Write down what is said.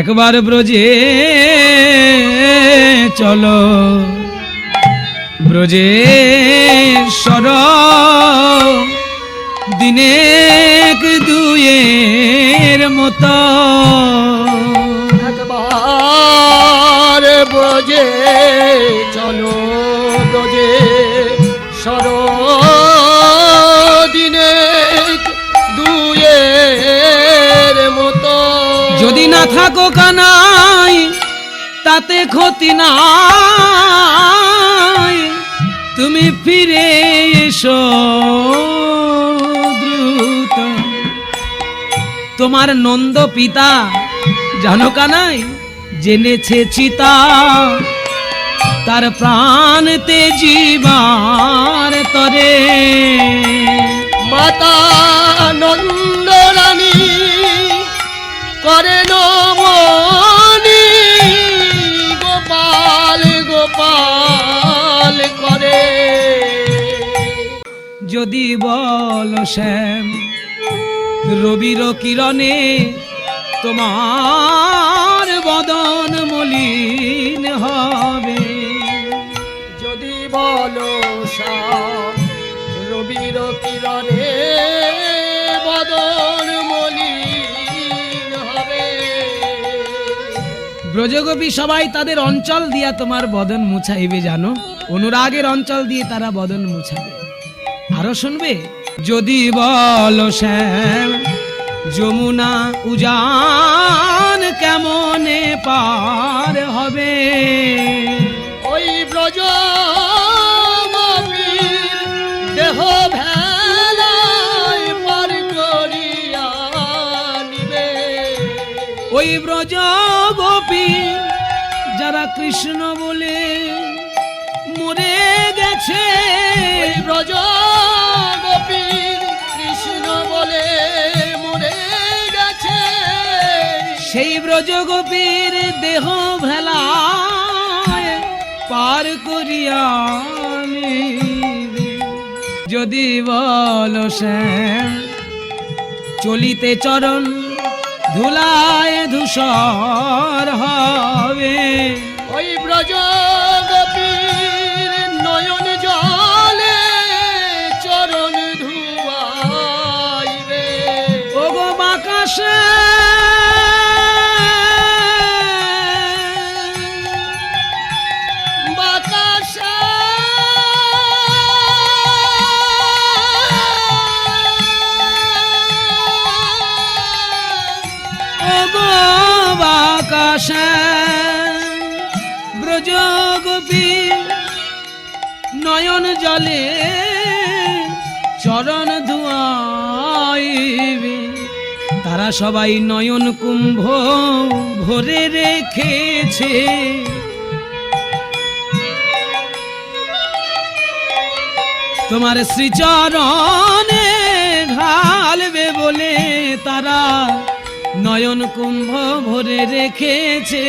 একবার ব্রজে চলো। ব্রজে সর দিনেক দুয়ের মতো। একবার ব্রজে চলো ব্রজে সর দিনে দুয়ের মতো। যদি না থাকো কানাই তাতে ক্ষতি নাই। তুমি ফিরে এসো তোমার নন্দ পিতা জানো কানাই জেনেছে চিতা। তার প্রাণ তেজিবার তরে মাতা করে নমনি গোপাল গোপাল করে। যদি বল শ্যাম রবির কিরণে তোমার বদন মলিন হবে। যদি বল শ্যাম রবির কিরণে ব্রজগোপী সবাই তাদের অঞ্চল দিয়া তোমার বদন মুছাইবে, জানো? অনুরাগের অঞ্চল দিয়ে তারা বদন মুছাবে। আরও শুনবে? যদি বল শ্যাম, যমুনা উজান কেমনে পার হবে? ওই ব্রজ ওই ব্রজ গোপী যারা কৃষ্ণ বলে মরে গেছে ব্রজ গোপীর কৃষ্ণ বলে মরে গেছে সেই ব্রজ গোপীর দেহ ভেলা পার করিয়া। যদি বল শ্যাম চলিতে চরণ ধুলায় ধূসর হবে। ওই ব্রজ ওগো বাকাশে ব্রজ গোপী নয়ন জলে চরণ ধুয়াইবে। তারা সবাই নয়ন কুম্ভ ভরে রেখেছে। তোমার শ্রীচরণে ঢালবে বলে তারা নয়ন কুম্ভ ভরে রেখেছে।